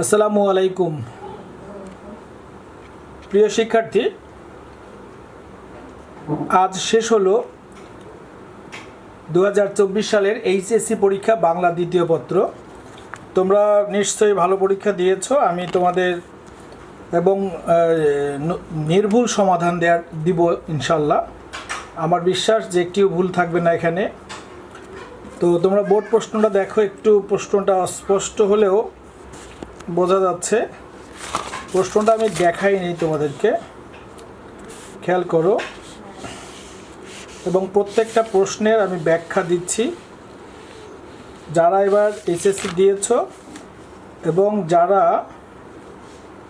আসসালামু আলাইকুম। প্রিয় শিক্ষার্থী, আজ শেষ হলো দু হাজার চব্বিশ সালের এইচএসসি পরীক্ষা বাংলা দ্বিতীয় পত্র। তোমরা নিশ্চয়ই ভালো পরীক্ষা দিয়েছ। আমি তোমাদের এবং নির্ভুল সমাধান দেওয়ার দিব ইনশাল্লাহ। আমার বিশ্বাস যে একটিও ভুল থাকবে না এখানে। তো তোমরা বোর্ড প্রশ্নটা দেখো, একটু প্রশ্নটা অস্পষ্ট হলেও বোঝা যাচ্ছে। প্রশ্নটা আমি দেখাই দেখাইনি তোমাদেরকে। খেয়াল করো। এবং প্রত্যেকটা প্রশ্নের আমি ব্যাখ্যা দিচ্ছি। যারা এবার এইচএসসি দিয়েছ এবং যারা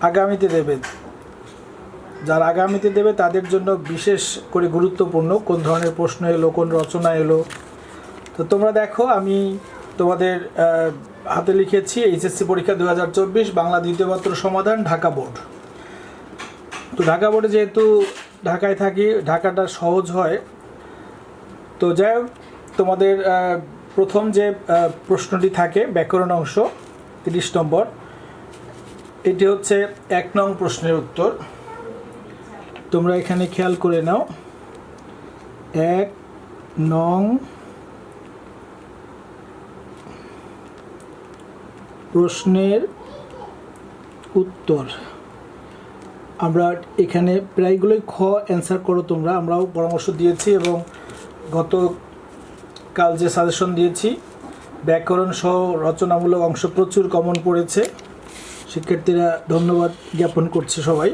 আগামীতে দেবে, যারা আগামীতে দেবে তাদের জন্য বিশেষ করে গুরুত্বপূর্ণ কোন ধরনের প্রশ্ন এলো, কোন রচনা এলো। তো তোমরা দেখো, আমি তোমাদের হাতে লিখেছি, এইচএসসি পরীক্ষা দু হাজার চব্বিশ, বাংলা দ্বিতীয় পত্র সমাধান, ঢাকা বোর্ড। তো ঢাকা বোর্ডে যেহেতু ঢাকায় থাকি, ঢাকাটা সহজ হয়। তো যাই হোক, তোমাদের প্রথম যে প্রশ্নটি থাকে, ব্যাকরণ অংশ, তিরিশ নম্বর, এটি হচ্ছে এক নং প্রশ্নের উত্তর। তোমরা এখানে খেয়াল করে নাও। এক নং প্রশ্নের উত্তর। আমরা এখানে প্রায়গুলোই খ অ্যান্সার করো তোমরা, আমরাও পরামর্শ দিয়েছি এবং গত কাল যে সাজেশন দিয়েছি, ব্যাকরণ সহ রচনামূলক অংশ প্রচুর কমন পড়েছে। শিক্ষার্থীরা ধন্যবাদ জ্ঞাপন করছে সবাই।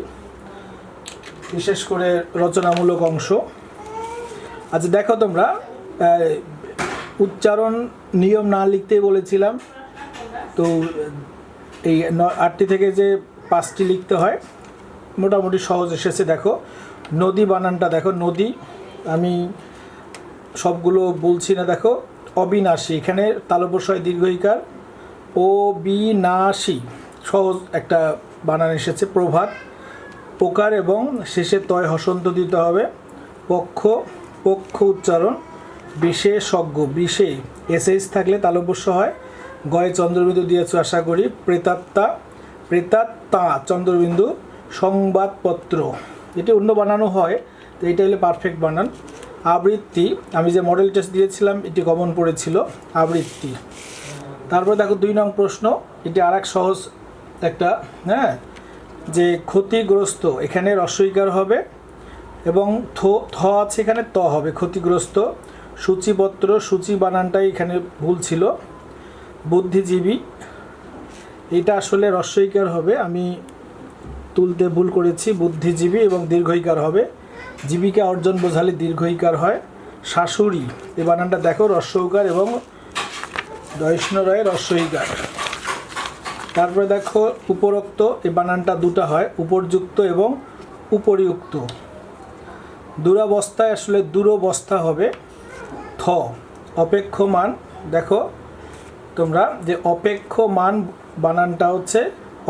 বিশেষ করে রচনামূলক অংশ। আচ্ছা দেখো তোমরা উচ্চারণ নিয়ম না লিখতেই বলেছিলাম। তো, এই আটটি থেকে যে পাঁচটি লিখতে হয়, মোটামুটি সহজ এসেছে, দেখো। নদী বানানটা, দেখো, নদী। আমি সবগুলো বলছি না, দেখো। অবিনাশী, এখানে দীর্ঘইকার। ও বিনাশী সহজ একটা বানান এসেছে, প্রভাত। পোকার এবং শেষে তয় হসন্ত দিতে হবে। পক্ষ পক্ষ উচ্চারণ। বিশেষজ্ঞ বিশে এসএস থাকলে তালব্যস্য হয়। গয়ে চন্দ্রবিন্দু দিয়েছ আশা করি। প্রেতাত্মা প্রেতাত্মা চন্দ্রবিন্দু, সংবাদপত্র। এটি অন্য বানানো হয়, তো এটা হলে পারফেক্ট বানান। আবৃত্তি, আমি যে মডেল টেস্ট দিয়েছিলাম, এটি কমন পড়েছিল, আবৃত্তি। তারপর দেখো দুই নং প্রশ্ন, এটি আর এক সহজ একটা হ্যাঁ যে ক্ষতিগ্রস্ত, এখানে রস্বইকার হবে এবং থ থ আছে এখানে ত হবে, ক্ষতিগ্রস্ত। সূচিপত্র, সূচি বানানটাই এখানে ভুল ছিল। বুদ্ধিজীবী। এটা আসলে রস্বইকার হবে, আমি তুলতে ভুল করেছি, বুদ্ধিজীবী এবং দীর্ঘইকার হবে। জীবিকা অর্জন বোঝালে দীর্ঘইকার হয়। শাশুড়ি, এই বানানটা দেখো রস্যইকার এবং দয়ষ্ণ রয়ে রস্যইকার তারপরে দেখো, উপরোক্ত, এই বানানটা দুটো হয়, উপরযুক্ত এবং উপরিউক্ত। দুরাবস্থায় আসলে দুরবস্থা হবে, থ, অপেক্ষমান, দেখো তোমরা যে অপেক্ষমান বানানটা হচ্ছে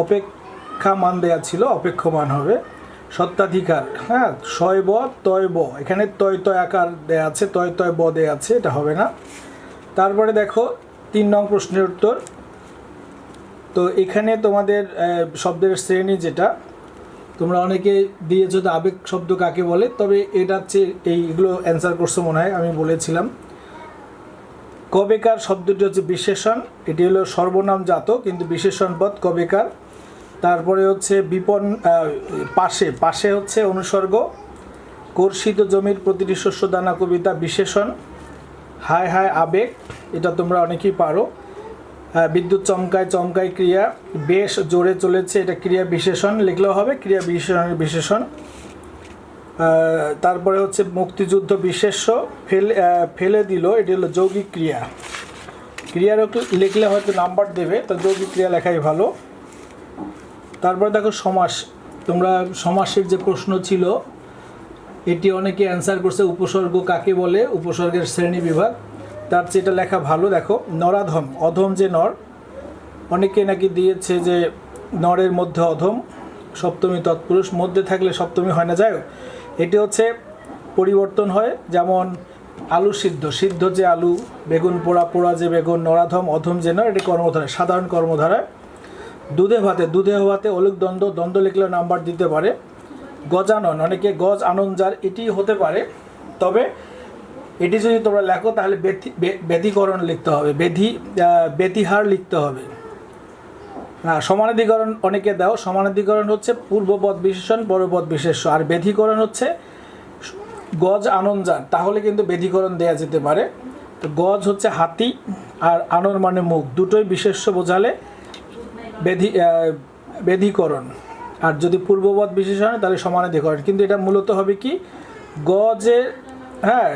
অপেক্ষা মান দেয়া ছিল, অপেক্ষমান হবে, সত্ত্বাধিকার হ্যাঁ শয় ব তয় ব এখানে তয় তয় আকার দেয়া আছে তয় তয় ব দেয়া আছে, এটা হবে না। তারপরে দেখো, তিন নং প্রশ্নের উত্তর। তো এখানে তোমাদের শব্দের শ্রেণি যেটা, তোমরা অনেকে দিয়েছ তো আবেগ শব্দ কাকে বলে, তবে এটা হচ্ছে এইগুলো অ্যান্সার করছ মনে হয়, আমি বলেছিলাম। কবেকার শব্দটি হচ্ছে বিশেষণ। এটি হলো সর্বনাম জাত কিন্তু বিশেষণ পদ কবেকার। তারপরে হচ্ছে বিপন পাশে। পাশে হচ্ছে অনুসর্গ। কর্ষিত জমির প্রতিটি শস্য, দানা, কবিতা, বিশেষণ। হায় হায় আবেগ, এটা তোমরা অনেকেই পারো। বিদ্যুৎ চমকায় চমকায় ক্রিয়া। বেশ জোরে চলেছে, এটা ক্রিয়া বিশেষণ। লিখলেও হবে, ক্রিয়া বিশেষণের বিশেষণ। তারপরে হচ্ছে মুক্তিযুদ্ধ বিশেষ্য ফেলে ফেলে দিল, এটি হলো যৌগিক ক্রিয়া। ক্রিয়ার লিখলে হয়তো নাম্বার দেবে, তো যৌগিক ক্রিয়া লেখাই ভালো। তারপরে দেখো সমাস। তোমরা সমাসের যে প্রশ্ন ছিল, এটি অনেকে অ্যান্সার করছে, উপসর্গ কাকে বলে? উপসর্গের শ্রেণি বিভাগ। তার চেয়ে এটা লেখা ভালো, দেখো, নরাধম, অধম যে নর, অনেকে নাকি দিয়েছে যে নরের মধ্যে অধম, সপ্তমী তৎপুরুষ, মধ্যে থাকলে সপ্তমী হয় না। হোক এটি হচ্ছে পরিবর্তন হয় যেমন আলু সিদ্ধ। সিদ্ধ যে আলু বেগুন পোড়া পোড়া যে বেগুন নরাধম অধম যে নর এটি কর্মধারা সাধারণ কর্মধারায়। দুধে ভাতে দুধে ভাতে অলিক দ্বন্দ্ব দ্বন্দ্ব লিখলে নাম্বার দিতে পারে। গজানন অনেকে গজ আনন্দার এটি হতে পারে। তবে এটি যদি তোমরা লেখো তাহলে ব্যথি বে- ব্যতিকরণ লিখতে হবে। বেধি আহ, ব্যতিহার লিখতে হবে। হ্যাঁ সমানাধিকরণ অনেকে দাও। সমানাধিকরণ হচ্ছে পূর্বপদ বিশেষণ পরপদ বিশেষ্য। আর বেধিকরণ হচ্ছে গজ আনন্দার তাহলে কিন্তু বেধিকরণ দেয়া যেতে পারে। তো গজ হচ্ছে হাতি আর আনন মানে মুখ। দুটোই বিশেষ্য বোঝালে বেধি বেধিকরণ আর যদি পূর্ববৎ বিশেষণ তাহলে সমানাধিকরণ। কিন্তু এটা মূলত হবে কি? গজের হ্যাঁ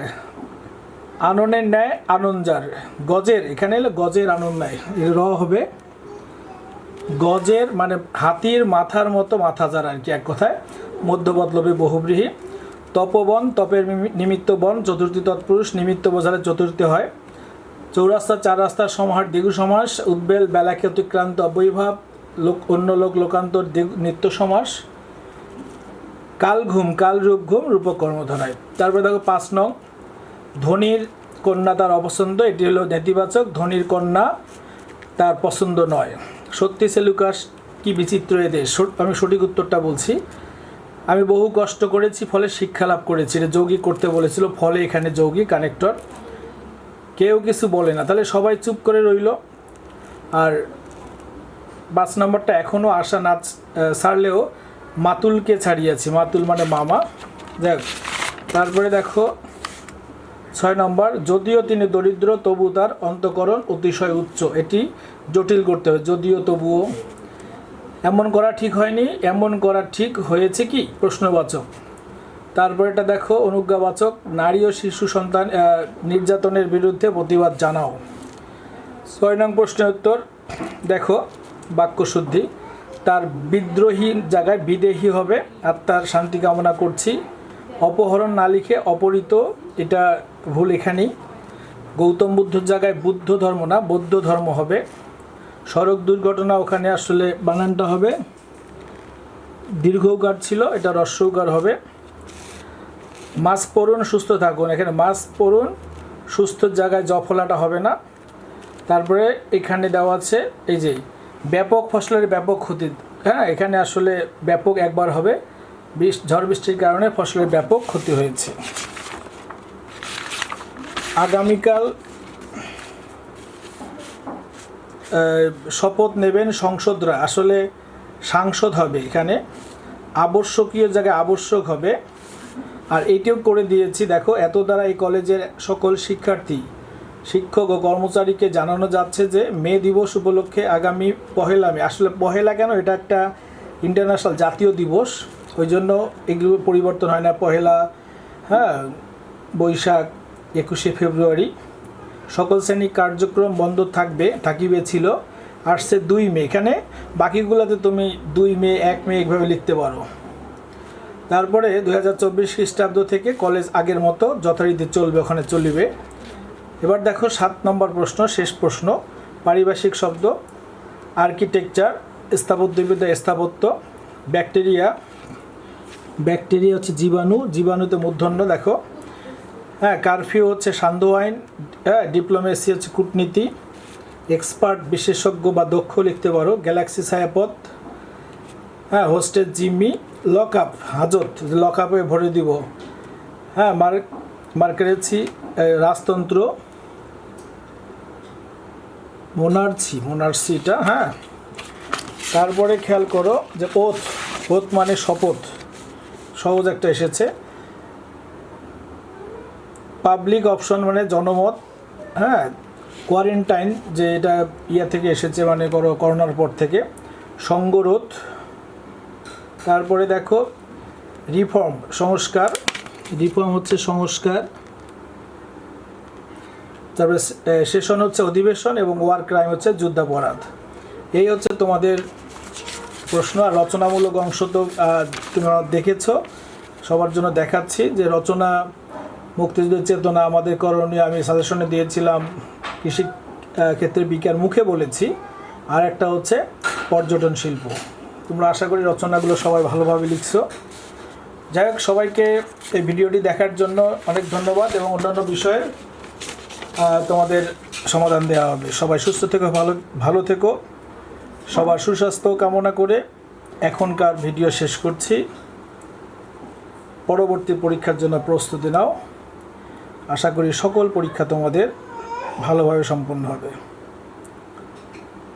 আননের ন্যায় আনন্দার গজের, এখানে এলে গজের আনন্দ ন্যায় র হবে গজের মানে হাতির মাথার মতো মাথা যার আর কি এক কথায়। মধ্যবদলবে বহুব্রীহী। তপবন, তপের নিমি- নিমিত্ত বন, চতুর্থী তৎপুরুষ, নিমিত্ত বোঝালে চতুর্থী হয়। চৌরাস্তা, চার রাস্তার সমাহার দ্বিগু সমাস, উদ্বেল, বেলাকে অতিক্রান্ত, অবৈভাব, লোক, অন্য লোক, লোকান্তর নিত্য সমাস। কাল ঘুম, কাল রূপ ঘুম রূপক কর্মধারায় তারপরে দেখো পাঁচ নং, ধনির কন্যা তার অপছন্দ, এটি হলো নেতিবাচক, ধনির কন্যা তার পছন্দ নয়। সত্যি সেলুকাস কি বিচিত্র এ দেশ। আমি সঠিক উত্তরটা বলছি। আমি বহু কষ্ট করেছি, ফলে শিক্ষা লাভ করেছি। এটা যৌগিক করতে বলেছিল, ফলে এখানে যৌগিক কানেক্টর। কেউ কিছু বলে না। তাহলে সবাই চুপ করে রইল। আর বাস নম্বরটা এখনও আশা নাচ ছাড়লেও মাতুলকে ছাড়িয়েছি। মাতুল মানে মামা। দেখ তারপরে দেখো ছয় নম্বর, যদিও তিনি দরিদ্র, তবু তার অন্তকরণ অতিশয় উচ্চ। এটি জটিল করতে হবে। যদিও, তবুও। এমন করা ঠিক হয়নি। এমন করা ঠিক হয়েছে কি? প্রশ্নবাচক। তারপর এটা দেখো, অনুজ্ঞাবাচক। নারী ও শিশু সন্তান নির্যাতনের বিরুদ্ধে প্রতিবাদ জানাও। ছয় নং প্রশ্নের উত্তর, দেখো, বাক্যশুদ্ধি। তার বিদ্রোহী জায়গায় বিদেহী হবে। আর তার শান্তি কামনা করছি। অপহরণ না লিখে অপহৃত, এটা ভুল এখানেই। গৌতম বুদ্ধর জায়গায় বুদ্ধ ধর্ম না, বৌদ্ধ ধর্ম হবে। সড়ক দুর্ঘটনা ওখানে আসলে বানানটা হবে। দীর্ঘকার ছিল, এটা রস্যকার হবে। মাছ পড়ুন, সুস্থ থাকুন। এখানে মাছ পড়ুন, সুস্থ জায়গায় জফলাটা হবে না। তারপরে এখানে দেওয়া আছে, এই যে, ব্যাপক ফসলের ব্যাপক ক্ষতি। হ্যাঁ এখানে আসলে ব্যাপক একবার হবে। বৃষ্টি ঝড় বৃষ্টির কারণে ফসলের ব্যাপক ক্ষতি হয়েছে। আগামীকাল শপথ নেবেন সংসদরা। আসলে সাংসদ হবে এখানে, আবশ্যকীয় জায়গায় আবশ্যক হবে। আর এইটিও করে দিয়েছি, দেখো, এত দ্বারা এই কলেজের সকল শিক্ষার্থী, শিক্ষক ও কর্মচারীকে জানানো যাচ্ছে যে মে দিবস উপলক্ষে আগামী পহেলা মে। আসলে পহেলা কেন? এটা একটা ইন্টারন্যাশনাল জাতীয় দিবস, ওই জন্য এগুলো পরিবর্তন হয় না। পহেলা হ্যাঁ বৈশাখ একুশে ফেব্রুয়ারি। সকল শ্রেণির কার্যক্রম বন্ধ থাকবে, থাকিবে ছিল। আসছে দুই মে। এখানে বাকিগুলোতে তুমি দুই মে, এক মে এইভাবে লিখতে পারো। তারপরে দু হাজার চব্বিশ খ্রিস্টাব্দ থেকে কলেজ আগের মতো যথারীতি চলবে, ওখানে চলিবে। এবার দেখো সাত নম্বর প্রশ্ন, শেষ প্রশ্ন। পারিভাষিক শব্দ, আর্কিটেকচার, স্থাপত্যবিদ্যা, স্থাপত্য, ব্যাকটেরিয়া। ব্যাকটেরিয়া হচ্ছে জীবাণু, জীবাণুতে মূর্ধন্য, দেখো। হ্যাঁ কারফিউ হচ্ছে সান্ধ্য আইন হ্যাঁ ডিপ্লোমেসি হচ্ছে কূটনীতি। এক্সপার্ট বিশেষজ্ঞ বা দক্ষ লিখতে পারো গ্যালাক্সি ছায়াপথ হ্যাঁ হোস্টেল জিম্মি লক আপ হাজত লক আপে ভরে দিব। হ্যাঁ মার মার্কারেছি রাজতন্ত্র, মোনার্সি, মোনার্সিটা হ্যাঁ। তারপরে খেয়াল করো যে ওথ ওথ মানে শপথ। সহজ একটা এসেছে। পাবলিক অপশন মানে জনমত হ্যাঁ? কোয়ারেন্টাইন যে এটা ইয়া থেকে এসেছে মানে করো করোনার পর থেকে। সঙ্গরোধ তারপরে দেখো রিফর্ম সংস্কার। রিফর্ম হচ্ছে সংস্কার। তারপরে সেশন হচ্ছে অধিবেশন এবং ওয়ার ক্রাইম হচ্ছে যুদ্ধাপরাধ। এই হচ্ছে তোমাদের প্রশ্ন আর রচনামূলক অংশ তো তোমরা দেখেছ। সবার জন্য দেখাচ্ছি যে রচনা মুক্তিযুদ্ধের চেতনা আমাদের করণীয়, আমি সাজেশনে দিয়েছিলাম কৃষি ক্ষেত্রে বিকার মুখে বলেছি। আর একটা হচ্ছে পর্যটন শিল্প। তোমরা আশা করি রচনাগুলো সবাই ভালোভাবে লিখছো। যাই হোক, সবাইকে এই ভিডিওটি দেখার জন্য অনেক ধন্যবাদ এবং অন্যান্য বিষয়ে তোমাদের সমাধান দেওয়া হবে। সবাই সুস্থ থেকো, ভালো ভালো থেকো। সবার সুস্বাস্থ্য কামনা করে এখনকার ভিডিও শেষ করছি। পরবর্তী পরীক্ষার জন্য প্রস্তুতি নাও। আশা করি সকল পরীক্ষা তোমাদের ভালোভাবে সম্পন্ন হবে।